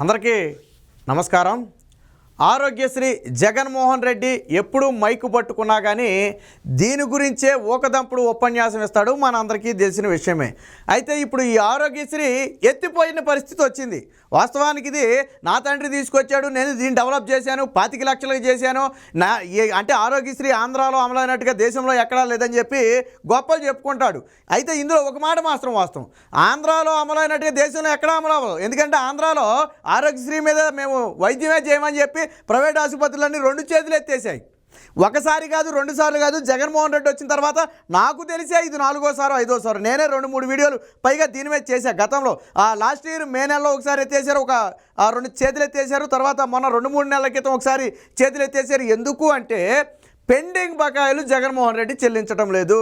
అందరికీ నమస్కారం. ఆరోగ్యశ్రీ జగన్మోహన్ రెడ్డి ఎప్పుడు మైకు పట్టుకున్నా కానీ దీని గురించే ఊకదంపుడు ఉపన్యాసం ఇస్తాడు మనందరికీ తెలిసిన విషయమే. అయితే ఇప్పుడు ఈ ఆరోగ్యశ్రీ ఎత్తిపోయిన పరిస్థితి వచ్చింది. వాస్తవానికి ఇది నా తండ్రి తీసుకొచ్చాడు నేను దీన్ని డెవలప్ చేశాను పాతిక లక్షలకు చేశాను. నా ఏ- అంటే ఆరోగ్యశ్రీ ఆంధ్రాలో అమలైనట్టుగా దేశంలో ఎక్కడా లేదని చెప్పి గొప్పలు చెప్పుకుంటాడు. అయితే ఇందులో ఒక మాట మాత్రం వాస్తవం. ఆంధ్రాలో అమలైనట్టుగా దేశంలో ఎక్కడా అమలు అవ్వదు ఎందుకంటే ఆంధ్రాలో ఆరోగ్యశ్రీ మీద మేము వైద్యమే చేయమని చెప్పి ప్రైవేట్ ఆసుపత్రులన్నీ రెండు చేతులు ఎత్తేసాయి ఒకసారి కాదు రెండు సార్లు కాదు జగన్మోహన్ రెడ్డి వచ్చిన తర్వాత నాకు తెలిసే ఇది నాలుగోసారో ఐదోసారో నేనే రెండు మూడు వీడియోలు పైగా దీని మీద చేశా. గతంలో ఆ లాస్ట్ ఇయర్ మే నెలలో ఒకసారి ఎత్తేసారు ఒక రెండు చేతులు ఎత్తేసారు తర్వాత మొన్న రెండు మూడు నెలల క్రితం ఒకసారి చేతులు ఎత్తేసారు ఎందుకు అంటే పెండింగ్ బకాయిలు జగన్మోహన్ రెడ్డి చెల్లించడం లేదు.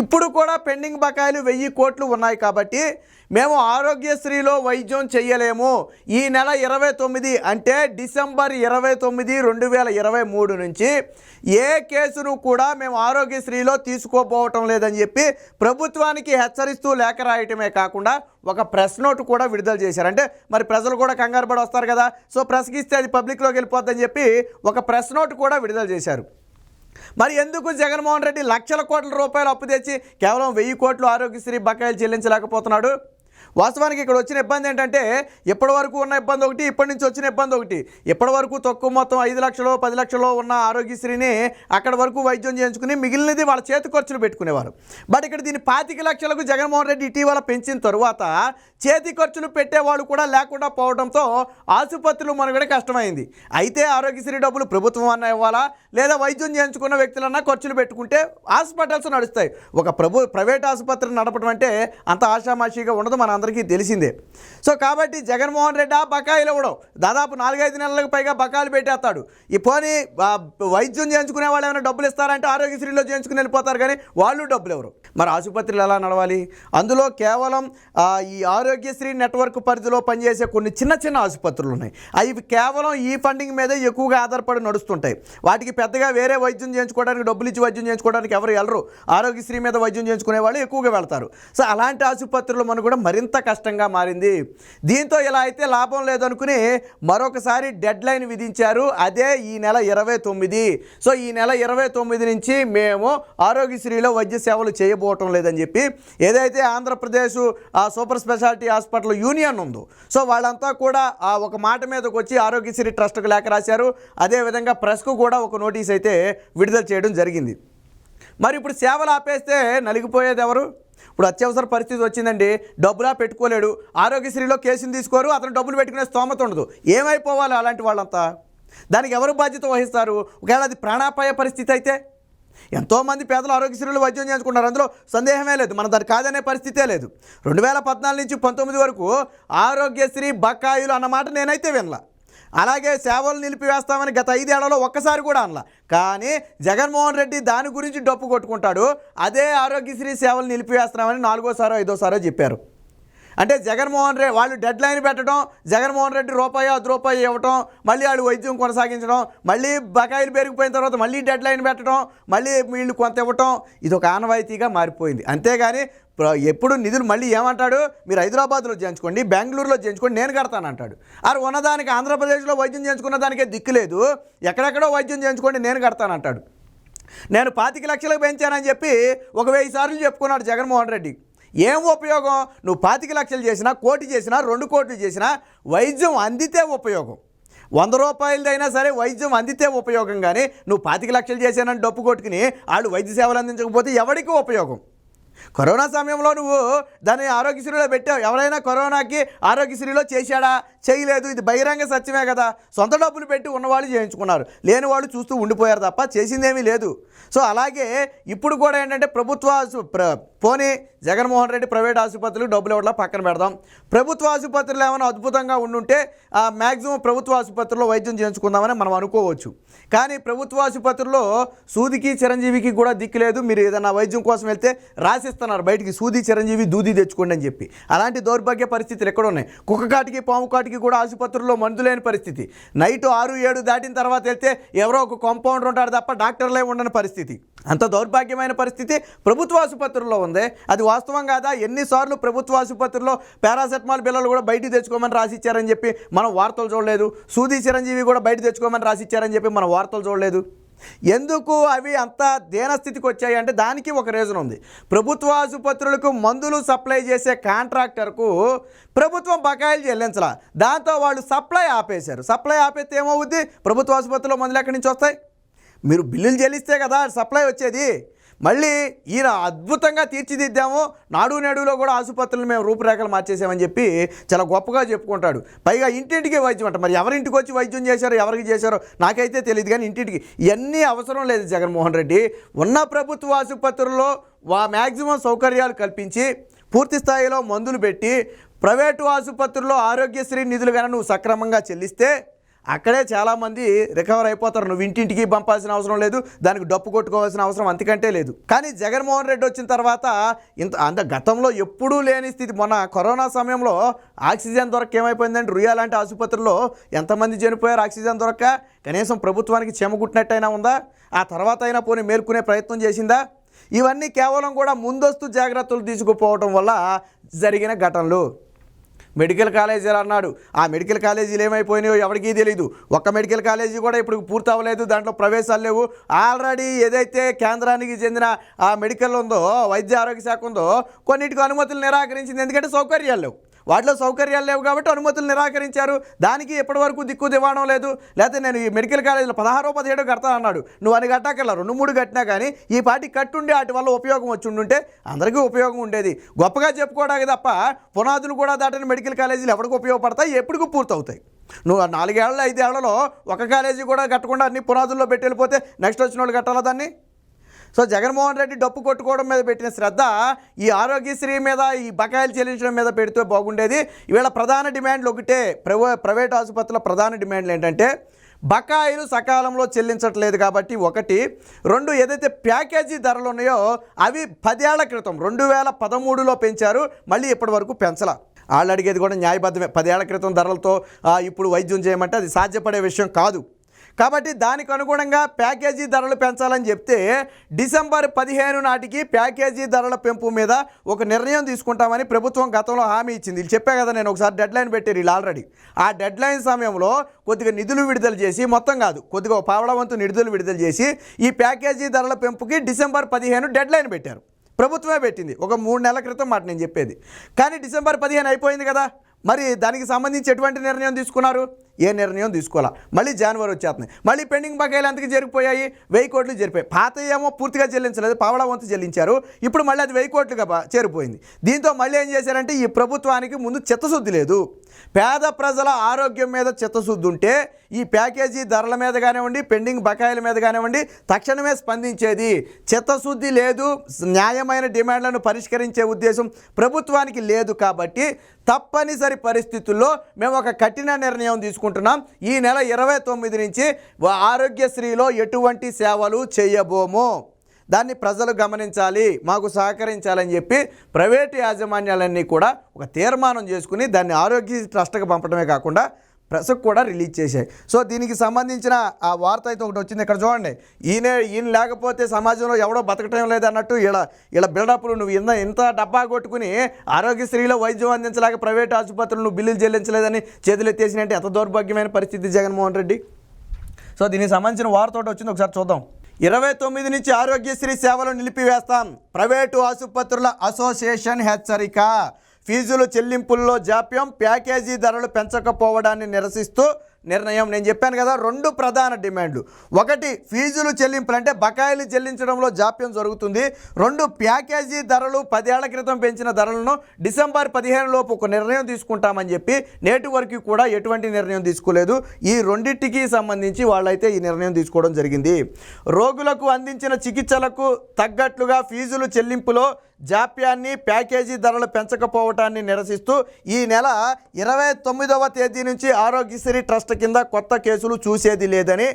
ఇప్పుడు కూడా పెండింగ్ బకాయిలు వెయ్యి కోట్లు ఉన్నాయి కాబట్టి మేము ఆరోగ్యశ్రీలో వైద్యం చేయలేము ఈ నెల ఇరవై తొమ్మిది అంటే డిసెంబర్ ఇరవై తొమ్మిది రెండు వేల ఇరవై మూడు నుంచి ఏ కేసును కూడా మేము ఆరోగ్యశ్రీలో తీసుకోపోవటం లేదని చెప్పి ప్రభుత్వానికి హెచ్చరిస్తూ లేఖ రాయటమే కాకుండా ఒక ప్రెస్ నోట్ కూడా విడుదల చేశారు. అంటే మరి ప్రజలు కూడా కంగారు పడి వస్తారు కదా. సో ప్రెస్కి ఇస్తే అది పబ్లిక్లోకి వెళ్ళిపోద్దని చెప్పి ఒక ప్రెస్ నోట్ కూడా విడుదల చేశారు. మరి ఎందుకు జగన్మోహన్ రెడ్డి లక్షల కోట్ల రూపాయలు అప్పు తెచ్చి కేవలం వెయ్యి కోట్లు ఆరోగ్యశ్రీ బకాయిలు చెల్లించలేకపోతున్నాడు? వాస్తవానికి ఇక్కడ వచ్చిన ఇబ్బంది ఏంటంటే ఇప్పటి వరకు ఉన్న ఇబ్బంది ఒకటి ఇప్పటి నుంచి వచ్చిన ఇబ్బంది ఒకటి. ఇప్పటి వరకు తక్కువ మొత్తం ఐదు లక్షలు పది లక్షలు ఉన్న ఆరోగ్యశ్రీని అక్కడ వరకు వైద్యం చేయించుకుని మిగిలినది వాళ్ళ చేతి ఖర్చులు పెట్టుకునేవారు. బట్ ఇక్కడ దీన్ని పాతిక లక్షలకు జగన్మోహన్ రెడ్డి ఇటీవల పెంచిన తరువాత చేతి ఖర్చులు పెట్టేవాళ్ళు కూడా లేకుండా పోవడంతో ఆసుపత్రులు మనుగడ కష్టమైంది. అయితే ఆరోగ్యశ్రీ డబ్బులు ప్రభుత్వం అన్న ఇవ్వాలా? లేదా వైద్యం చేయించుకున్న వ్యక్తులన్నా ఖర్చులు పెట్టుకుంటే హాస్పిటల్స్ నడుస్తాయి. ఒక ప్రభు ప్రైవేట్ ఆసుపత్రి నడపడం అంటే అంత ఆషామాషిగా ఉండదు మన అందరికీ తెలిసిందే. సో కాబట్టి జగన్మోహన్ రెడ్డి ఆ బకాయిలు ఇవ్వడం. దాదాపు నాలుగైదు నెలలకు పైగా బకాయిలు పెట్టేస్తాడు. ఈ పోనీ వైద్యం చేయించుకునే వాళ్ళు ఏమైనా డబ్బులు ఇస్తారంటే ఆరోగ్యశ్రీలో చేయించుకుని వెళ్ళిపోతారు కానీ వాళ్ళు డబ్బులు ఎవరు మరి ఆసుపత్రులు ఎలా నడవాలి? అందులో కేవలం ఈ ఆరోగ్యశ్రీ నెట్వర్క్ పరిధిలో పనిచేసే కొన్ని చిన్న చిన్న ఆసుపత్రులు ఉన్నాయి. అవి కేవలం ఈ ఫండింగ్ మీదే ఎక్కువగా ఆధారపడి నడుస్తుంటాయి. వాటికి పెద్దగా వేరే వైద్యం చేయించుకోవడానికి డబ్బులు ఇచ్చి వైద్యం చేయించుకోవడానికి ఎవరు వెళ్ళరు. ఆరోగ్యశ్రీ మీద వైద్యం చేయించుకునే వాళ్ళు ఎక్కువగా వెళ్తారు. సో అలాంటి ఆసుపత్రులు మనం కూడా మరింత ఎంత కష్టంగా మారింది? దీంతో ఇలా అయితే లాభం లేదనుకుని మరొకసారి డెడ్ లైన్ విధించారు. అదే ఈ నెల ఇరవై తొమ్మిది. సో ఈ నెల ఇరవై తొమ్మిది నుంచి మేము ఆరోగ్యశ్రీలో వైద్య సేవలు చేయబోవటం లేదని చెప్పి ఏదైతే ఆంధ్రప్రదేశ్ ఆ సూపర్ స్పెషాలిటీ హాస్పిటల్ యూనియన్ ఉందో సో వాళ్ళంతా కూడా ఆ ఒక మాట మీదకి వచ్చి ఆరోగ్యశ్రీ ట్రస్ట్కు లేఖ రాశారు. అదేవిధంగా ప్రెస్కు కూడా ఒక నోటీస్ అయితే విడుదల చేయడం జరిగింది. మరి ఇప్పుడు సేవలు ఆపేస్తే నలిగిపోయేది ఎవరు? ఇప్పుడు అత్యవసర పరిస్థితి వచ్చిందండి. డబ్బులా పెట్టుకోలేడు. ఆరోగ్యశ్రీలో కేసుని తీసుకోరు అతను డబ్బులు పెట్టుకునే స్తోమత ఉండదు. ఏమైపోవాలి అలాంటి వాళ్ళంతా? దానికి ఎవరు బాధ్యత వహిస్తారు? ఒకవేళ అది ప్రాణాపాయ పరిస్థితి అయితే? ఎంతోమంది పేదలు ఆరోగ్యశ్రీలో వైద్యం చేయించుకున్నారు అందులో సందేహమే లేదు. మన దాని కాదనే పరిస్థితే లేదు. రెండు వేల పద్నాలుగు నుంచి పంతొమ్మిది వరకు ఆరోగ్యశ్రీ బకాయిలు అన్నమాట నేనైతే వినలా. అలాగే సేవలు నిలిపివేస్తామని గత ఐదేళ్ళలో ఒక్కసారి కూడా అనలా. కానీ జగన్మోహన్ రెడ్డి దాని గురించి డప్పు కొట్టుకుంటాడు. అదే ఆరోగ్యశ్రీ సేవలు నిలిపివేస్తున్నామని నాలుగోసారో ఐదోసారో చెప్పారు. అంటే జగన్మోహన్ రెడ్డి వాళ్ళు డెడ్ లైన్ పెట్టడం జగన్మోహన్ రెడ్డి రూపాయి అది రూపాయి ఇవ్వటం మళ్ళీ వాళ్ళు వైద్యం కొనసాగించడం మళ్ళీ బకాయిలు పెరిగిపోయిన తర్వాత మళ్ళీ డెడ్ లైన్ పెట్టడం మళ్ళీ వీళ్ళు కొంత ఇవ్వటం ఇది ఒక ఆనవాయితీగా మారిపోయింది. అంతేగాని ఎప్పుడు నిధులు మళ్ళీ ఏమంటాడు? మీరు హైదరాబాద్లో చేయించుకోండి బెంగళూరులో చేయించుకోండి నేను కడతానంటాడు. అరే ఉన్నదానికి ఆంధ్రప్రదేశ్లో వైద్యం చేయించుకున్న దానికే దిక్కు లేదు. ఎక్కడెక్కడో వైద్యం చేయించుకోండి నేను కడతానంటాడు. నేను పాతిక లక్షలకు పెంచానని చెప్పి ఒక వెయ్యి సార్లు చెప్పుకున్నాడు జగన్మోహన్ రెడ్డి. ఏం ఉపయోగం? నువ్వు పాతిక లక్షలు చేసినా కోటి చేసినా రెండు కోట్లు చేసినా వైద్యం అందితే ఉపయోగం. వంద రూపాయలదైనా సరే వైద్యం అందితే ఉపయోగం కానీ నువ్వు పాతిక లక్షలు చేశానని డప్పు కొట్టుకుని వాళ్ళు వైద్య సేవలు అందించకపోతే ఎవరికి ఉపయోగం? కరోనా సమయంలో నువ్వు దాన్ని ఆరోగ్యశ్రీలో పెట్టావు. ఎవరైనా కరోనాకి ఆరోగ్యశ్రీలో చేశాడా? చేయలేదు. ఇది బహిరంగ సత్యమే కదా. సొంత డబ్బులు పెట్టి ఉన్నవాళ్ళు చేయించుకున్నారు. లేని వాళ్ళు చూస్తూ ఉండిపోయారు తప్ప చేసిందేమీ లేదు. సో అలాగే ఇప్పుడు కూడా ఏంటంటే ప్రభుత్వ పోనీ జగన్మోహన్ రెడ్డి ప్రైవేట్ ఆసుపత్రులు డబ్బులు ఇవ్వడం పక్కన పెడదాం? ప్రభుత్వ ఆసుపత్రులు ఏమైనా అద్భుతంగా ఉండుంటే మ్యాక్సిమం ప్రభుత్వ ఆసుపత్రుల్లో వైద్యం చేయించుకుందామని మనం అనుకోవచ్చు. కానీ ప్రభుత్వ ఆసుపత్రుల్లో సూదికి చిరంజీవికి కూడా దిక్కు లేదు. మీరు ఏదైనా వైద్యం కోసం వెళ్తే రాసిస్తున్నారు. బయటికి సూది చిరంజీవి దూది తెచ్చుకోండి అని చెప్పి. అలాంటి దౌర్భాగ్య పరిస్థితులు ఎక్కడ ఉన్నాయి. కుక్క కాటికి పాము కాటికి కూడా ఆసుపత్రుల్లో మందు లేని పరిస్థితి. నైట్ ఆరు ఏడు దాటిన తర్వాత వెళ్తే ఎవరో ఒక కాంపౌండర్ ఉంటాడు తప్ప డాక్టర్లే ఉండని పరిస్థితి. అంత దౌర్భాగ్యమైన పరిస్థితి ప్రభుత్వ ఆసుపత్రుల్లో ఉంది. అది వాస్తవం కాదా? ఎన్నిసార్లు ప్రభుత్వ ఆసుపత్రిలో పారాసెటమాల్ బిల్లలు కూడా బయటికి తెచ్చుకోమని రాసిచ్చారని చెప్పి మనం వార్తలు చూడలేదు. సూది చిరంజీవి కూడా బయట తెచ్చుకోమని రాసిచ్చారని చెప్పి మనం వార్తలు చూడలేదు. ఎందుకు అవి అంత దేనస్థితికి వచ్చాయి అంటే దానికి ఒక రీజన్ ఉంది. ప్రభుత్వ ఆసుపత్రులకు మందులు సప్లై చేసే కాంట్రాక్టర్కు ప్రభుత్వం బకాయిలు చెల్లించాల. దాంతో వాళ్ళు సప్లై ఆపేశారు. సప్లై ఆపేస్తే ఏమవుద్ది? ప్రభుత్వ ఆసుపత్రిలో మందులు ఎక్కడి నుంచి వస్తాయి? మీరు బిల్లులు చెల్లిస్తే కదా సప్లై వచ్చేది. మళ్ళీ ఈయన అద్భుతంగా తీర్చిదిద్దాము. నాడు నేడులో కూడా ఆసుపత్రులు మేము రూపురేఖలు మార్చేసామని చెప్పి చాలా గొప్పగా చెప్పుకుంటాడు. పైగా ఇంటింటికి వైద్యం అంట. మరి ఎవరింటికి వచ్చి వైద్యం చేశారో ఎవరికి చేశారో నాకైతే తెలియదు కానీ ఇంటింటికి. ఇవన్నీ అవసరం లేదు జగన్మోహన్ రెడ్డి. ఉన్న ప్రభుత్వ ఆసుపత్రుల్లో వా మ్యాక్సిమం సౌకర్యాలు కల్పించి పూర్తి స్థాయిలో మందులు పెట్టి ప్రైవేటు ఆసుపత్రుల్లో ఆరోగ్యశ్రీ నిధులు కనుక నువ్వు సక్రమంగా చెల్లిస్తే అక్కడే చాలామంది రికవర్ అయిపోతారు. నువ్వు ఇంటింటికి పంపాల్సిన అవసరం లేదు. దానికి డప్పు కొట్టుకోవాల్సిన అవసరం అంతకంటే లేదు. కానీ జగన్మోహన్ రెడ్డి వచ్చిన తర్వాత ఇంత అంత గతంలో ఎప్పుడూ లేని స్థితి. మొన్న కరోనా సమయంలో ఆక్సిజన్ దొరక ఏమైపోయిందంటే రుయా లాంటి ఆసుపత్రుల్లో ఎంతమంది చనిపోయారు? ఆక్సిజన్ దొరక్క? కనీసం ప్రభుత్వానికి చెమగుట్టినట్టయినా ఉందా? ఆ తర్వాత అయినా పోనీ మేల్కొనే ప్రయత్నం చేసిందా? ఇవన్నీ కేవలం కూడా ముందస్తు జాగ్రత్తలు తీసుకుపోవటం వల్ల జరిగిన ఘటనలు. మెడికల్ కాలేజీలు అన్నాడు. ఆ మెడికల్ కాలేజీలు ఏమైపోయినాయో ఎవరికీ తెలియదు ఒక్క మెడికల్ కాలేజీ కూడా ఇప్పుడు పూర్తి అవ్వలేదు దాంట్లో ప్రవేశాలు లేవు. ఆల్రెడీ ఏదైతే కేంద్రానికి చెందిన ఆ మెడికల్ ఉందో వైద్య ఆరోగ్య శాఖ ఉందో కొన్నిటికి అనుమతులు నిరాకరించింది. ఎందుకంటే సౌకర్యాలు లేవు. వాటిలో సౌకర్యాలు లేవు కాబట్టి అనుమతులు నిరాకరించారు. దానికి ఎప్పటివరకు దిక్కు దివాణం లేదు. లేకపోతే నేను ఈ మెడికల్ కాలేజీలో పదహారో పదిహేడో కడతాను అన్నాడు. నువ్వు అని కట్టాకల్లా రెండు మూడు కట్టినా కానీ ఈ పాటి కట్టుండి వాటి వల్ల ఉపయోగం వచ్చి ఉండుంటే అందరికీ ఉపయోగం ఉండేది. గొప్పగా చెప్పుకోవడానికి తప్ప పునాదులు కూడా దాటిన మెడికల్ కాలేజీలు ఎవరికి ఉపయోగపడతాయి? ఎప్పటికీ పూర్తవుతాయి. నువ్వు నాలుగేళ్ళలో నాలుగేళ్ళ ఐదేళ్ళలో ఒక కాలేజీ కూడా కట్టకుండా అన్ని పునాదుల్లో పెట్టి వెళ్ళిపోతే నెక్స్ట్ వచ్చిన వాళ్ళు కట్టాలా దాన్ని? సో జగన్మోహన్ రెడ్డి డప్పు కొట్టుకోవడం మీద పెట్టిన శ్రద్ధ ఈ ఆరోగ్యశ్రీ మీద ఈ బకాయిలు చెల్లించడం మీద పెడితే బాగుండేది. ఈవేళ ప్రధాన డిమాండ్లు ఒకటే. ప్రవ ప్రైవేట్ ఆసుపత్రుల ప్రధాన డిమాండ్లు ఏంటంటే బకాయిలు సకాలంలో చెల్లించట్లేదు కాబట్టి ఒకటి. రెండు ఏదైతే ప్యాకేజీ ధరలు ఉన్నాయో అవి పదేళ్ళ క్రితం రెండు వేల పదమూడులో పెంచారు. మళ్ళీ ఇప్పటి వరకు పెంచలా. వాళ్ళు అడిగేది కూడా న్యాయబద్ధమే. పదేళ్ళ క్రితం ధరలతో ఇప్పుడు వైద్యం చేయమంటే అది సాధ్యపడే విషయం కాదు. కాబట్టి దానికి అనుగుణంగా ప్యాకేజీ ధరలు పెంచాలని చెప్తే డిసెంబర్ పదిహేను నాటికి ప్యాకేజీ ధరల పెంపు మీద ఒక నిర్ణయం తీసుకుంటామని ప్రభుత్వం గతంలో హామీ ఇచ్చింది. వీళ్ళు చెప్పా కదా నేను ఒకసారి డెడ్ లైన్ పెట్టారు వీళ్ళు ఆల్రెడీ. ఆ డెడ్ లైన్ సమయంలో కొద్దిగా నిధులు విడుదల చేసి మొత్తం కాదు కొద్దిగా పావడవంతు నిధులు విడుదల చేసి ఈ ప్యాకేజీ ధరల పెంపుకి డిసెంబర్ పదిహేను డెడ్ లైన్ పెట్టారు. ప్రభుత్వమే పెట్టింది. ఒక మూడు నెలల క్రితం మాట నేను చెప్పేది. కానీ డిసెంబర్ పదిహేను అయిపోయింది కదా. మరి దానికి సంబంధించి ఎటువంటి నిర్ణయం తీసుకున్నారు? ఏ నిర్ణయం తీసుకోవాలా? మళ్ళీ జనవరి వచ్చేస్తున్నాయి మళ్ళీ పెండింగ్ బకాయిలు ఎంతకి జరిగిపోయాయి? వెయ్యి కోట్లు జరిపాయి పాత ఏమో పూర్తిగా చెల్లించలేదు. పావలా వంతు చెల్లించారు. ఇప్పుడు మళ్ళీ అది వెయ్యి కోట్లుగా చేరిపోయింది. దీంతో మళ్ళీ ఏం చేశారంటే ఈ ప్రభుత్వానికి ముందు చిత్తశుద్ధి లేదు. పేద ప్రజల ఆరోగ్యం మీద చిత్తశుద్ధి ఉంటే ఈ ప్యాకేజీ ధరల మీద కానివ్వండి పెండింగ్ బకాయిల మీద కానివ్వండి తక్షణమే స్పందించేది. చిత్తశుద్ధి లేదు. న్యాయమైన డిమాండ్లను పరిష్కరించే ఉద్దేశం ప్రభుత్వానికి లేదు కాబట్టి తప్పనిసరి పరిస్థితుల్లో మేము ఒక కఠిన నిర్ణయం తీసుకుంటున్నాం ఈ నెల ఇరవై తొమ్మిది నుంచి ఆరోగ్యశ్రీలో ఎటువంటి సేవలు చేయబోము? దాన్ని ప్రజలు గమనించాలి మాకు సహకరించాలని చెప్పి ప్రైవేటు యాజమాన్యాలన్నీ కూడా ఒక తీర్మానం చేసుకుని దాన్ని ఆరోగ్య ట్రస్ట్కి పంపడమే కాకుండా ప్రెస్కి కూడా రిలీజ్ చేశాయి. సో దీనికి సంబంధించిన ఆ వార్త అయితే ఒకటి వచ్చింది ఇక్కడ చూడండి. ఈయన ఈయన లేకపోతే సమాజంలో ఎవడో బతకటం లేదు అన్నట్టు ఇలా ఇలా బిల్డప్లు నువ్వు ఇంత ఇంత డబ్బా కొట్టుకుని ఆరోగ్యశ్రీలో వైద్యం అందించలేక ప్రైవేట్ ఆసుపత్రులు నువ్వు బిల్లులు చెల్లించలేదని చేతులు ఎత్తేసినట్టు ఎంత దౌర్భాగ్యమైన పరిస్థితి జగన్మోహన్ రెడ్డి? సో దీనికి సంబంధించిన వార్త ఒకటి వచ్చింది ఒకసారి చూద్దాం. ఇరవై తొమ్మిది నుంచి ఆరోగ్యశ్రీ సేవలు నిలిపివేస్తాం. ప్రైవేటు ఆసుపత్రుల అసోసియేషన్ హెచ్చరిక. ఫీజులు చెల్లింపుల్లో జాప్యం ప్యాకేజీ ధరలు పెంచకపోవడాన్ని నిరసిస్తూ నిర్ణయం నేను చెప్పాను కదా రెండు ప్రధాన డిమాండ్లు. ఒకటి ఫీజులు చెల్లింపులు అంటే బకాయిలు చెల్లించడంలో జాప్యం జరుగుతుంది. రెండు ప్యాకేజీ ధరలు పదేళ్ళ క్రితం పెంచిన ధరలను డిసెంబర్ పదిహేను లోపు ఒక నిర్ణయం తీసుకుంటామని చెప్పి నేటి వరకు కూడా ఎటువంటి నిర్ణయం తీసుకోలేదు. ఈ రెండింటికి సంబంధించి వాళ్ళైతే ఈ నిర్ణయం తీసుకోవడం జరిగింది. రోగులకు అందించిన చికిత్సలకు తగ్గట్లుగా ఫీజులు చెల్లింపులో జాప్యాన్ని ప్యాకేజీ ధరలు పెంచకపోవటాన్ని నిరసిస్తూ ఈ నెల ఇరవై తొమ్మిదవ తేదీ నుంచి ఆరోగ్యశ్రీ ట్రస్ట్ కింద కొత్త కేసులు చూసేది లేదని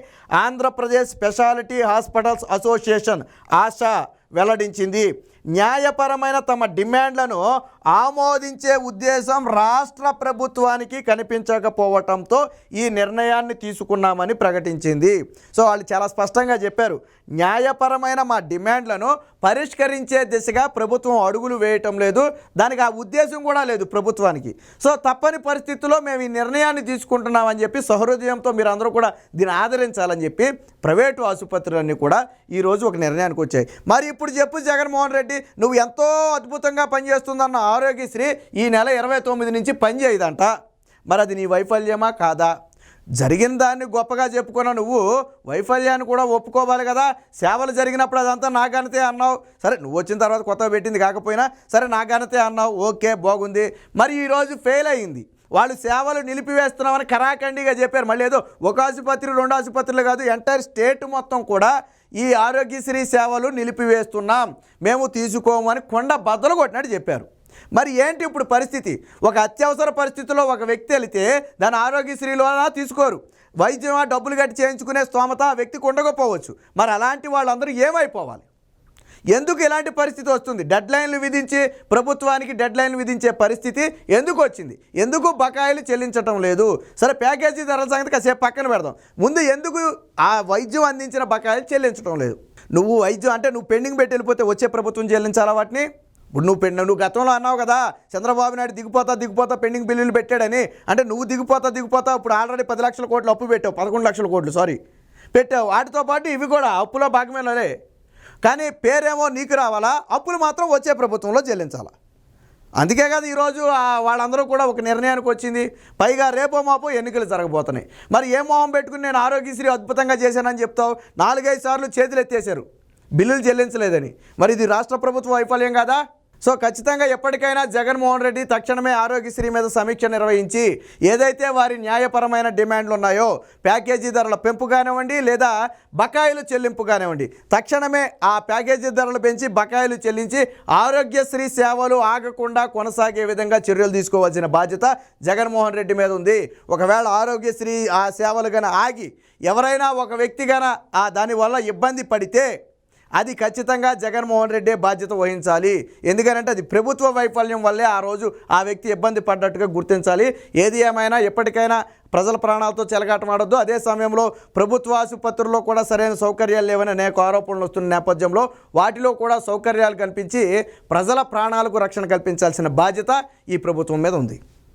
Andhra Pradesh speciality hospitals association ASHA వెల్లడించింది. న్యాయపరమైన తమ డిమాండ్లను ఆమోదించే ఉద్దేశం రాష్ట్ర ప్రభుత్వానికి కనిపించకపోవటంతో ఈ నిర్ణయాన్ని తీసుకున్నామని ప్రకటించింది. సో వాళ్ళు చాలా స్పష్టంగా చెప్పారు. న్యాయపరమైన మా డిమాండ్లను పరిష్కరించే దిశగా ప్రభుత్వం అడుగులు వేయటం లేదు. దానికి ఆ ఉద్దేశం కూడా లేదు ప్రభుత్వానికి. సో తప్పని పరిస్థితుల్లో మేము ఈ నిర్ణయాన్ని తీసుకుంటున్నామని చెప్పి సహృదయంతో మీరు అందరూ కూడా దీన్ని ఆదరించాలని చెప్పి ప్రైవేటు ఆసుపత్రులన్నీ కూడా ఈరోజు ఒక నిర్ణయానికి వచ్చాయి. మరి ఇప్పుడు చెప్పు జగన్మోహన్ రెడ్డి నువ్వు ఎంతో అద్భుతంగా పనిచేస్తుందన్న ఆరోగ్యశ్రీ ఈ నెల ఇరవై తొమ్మిది నుంచి పనిచేయదంట. మరి అది నీ వైఫల్యమా కాదా? జరిగిన దాన్ని గొప్పగా చెప్పుకున్న నువ్వు వైఫల్యాన్ని కూడా ఒప్పుకోవాలి కదా. సేవలు జరిగినప్పుడు అదంతా నా ఘనతే అన్నావు. సరే నువ్వు వచ్చిన తర్వాత కొత్తగా పెట్టింది కాకపోయినా సరే నా ఘనతే అన్నావు. ఓకే బాగుంది. మరి ఈరోజు ఫెయిల్ అయింది. వాళ్ళు సేవలు నిలిపివేస్తున్నామని కరాఖండిగా చెప్పారు. మళ్ళీ ఏదో ఒక ఆసుపత్రి రెండు ఆసుపత్రులు కాదు ఎంటైర్ స్టేట్ మొత్తం కూడా ఈ ఆరోగ్యశ్రీ సేవలు నిలిపివేస్తున్నాం. మేము తీసుకోమని కొండ బద్దలు కొట్టినట్టు చెప్పారు. మరి ఏంటి ఇప్పుడు పరిస్థితి? ఒక అత్యవసర పరిస్థితిలో ఒక వ్యక్తి వెళితే దాని ఆరోగ్యశ్రీలో తీసుకోరు. వైద్యం డబ్బులు కట్టి చేయించుకునే స్తోమత ఆ వ్యక్తికి ఉండకపోవచ్చు. మరి అలాంటి వాళ్ళందరూ ఏమైపోవాలి? ఎందుకు ఇలాంటి పరిస్థితి వస్తుంది? డెడ్ లైన్లు విధించి ప్రభుత్వానికి డెడ్ లైన్లు విధించే పరిస్థితి ఎందుకు వచ్చింది? ఎందుకు బకాయిలు చెల్లించటం లేదు? సరే ప్యాకేజీ ధరల సంగతి కాసేపు పక్కన పెడదాం. ముందు ఎందుకు ఆ వైద్యం అందించిన బకాయిలు చెల్లించడం లేదు? నువ్వు వైద్యం అంటే నువ్వు పెండింగ్ పెట్టి వెళ్ళిపోతే వచ్చే ప్రభుత్వం చెల్లించాలా వాటిని? ఇప్పుడు నువ్వు పెండి నువ్వు గతంలో అన్నావు కదా చంద్రబాబు నాయుడు దిగిపోతా దిగిపోతా పెండింగ్ బిల్లులు పెట్టాడని. అంటే నువ్వు దిగిపోతా దిగిపోతా ఇప్పుడు ఆల్రెడీ పది లక్షల కోట్లు అప్పు పెట్టావు పదకొండు లక్షల కోట్లు సారీ పెట్టావు. వాటితో పాటు ఇవి కూడా అప్పులో భాగమేలే కానీ పేరేమో నీకు రావాలా? అప్పులు మాత్రం వచ్చే ప్రభుత్వంలో చెల్లించాలా? అందుకే కదా ఈరోజు వాళ్ళందరూ కూడా ఒక నిర్ణయానికి వచ్చింది. పైగా రేపో మాపో ఎన్నికలు జరగబోతున్నాయి. మరి ఏ మొహం పెట్టుకుని నేను ఆరోగ్యశ్రీ అద్భుతంగా చేశానని చెప్తావు? నాలుగైదు సార్లు చేతులు ఎత్తేశారు బిల్లులు చెల్లించలేదని. మరి ఇది రాష్ట్ర ప్రభుత్వ వైఫల్యం కదా? సో ఖచ్చితంగా ఎప్పటికైనా జగన్మోహన్ రెడ్డి తక్షణమే ఆరోగ్యశ్రీ మీద సమీక్ష నిర్వహించి ఏదైతే వారి న్యాయపరమైన డిమాండ్లు ఉన్నాయో ప్యాకేజీ ధరల పెంపు కానివ్వండి లేదా బకాయిలు చెల్లింపు కానివ్వండి తక్షణమే ఆ ప్యాకేజీ ధరలు పెంచి బకాయిలు చెల్లించి ఆరోగ్యశ్రీ సేవలు ఆగకుండా కొనసాగే విధంగా చర్యలు తీసుకోవాల్సిన బాధ్యత జగన్మోహన్ రెడ్డి మీద ఉంది. ఒకవేళ ఆరోగ్యశ్రీ ఆ సేవలు కానీ ఆగి ఎవరైనా ఒక వ్యక్తి గన దానివల్ల ఇబ్బంది పడితే అది ఖచ్చితంగా జగన్మోహన్ రెడ్డి బాధ్యత వహించాలి. ఎందుకంటే అది ప్రభుత్వ వైఫల్యం వల్లే ఆ రోజు ఆ వ్యక్తి ఇబ్బంది పడ్డట్టుగా గుర్తించాలి. ఏది ఏమైనా ఎప్పటికైనా ప్రజల ప్రాణాలతో చెలగాటమాడొద్దు. అదే సమయంలో ప్రభుత్వ ఆసుపత్రుల్లో కూడా సరైన సౌకర్యాలు లేవని అనేక ఆరోపణలు వస్తున్న నేపథ్యంలో వాటిలో కూడా సౌకర్యాలు కల్పించి ప్రజల ప్రాణాలకు రక్షణ కల్పించాల్సిన బాధ్యత ఈ ప్రభుత్వం మీద ఉంది.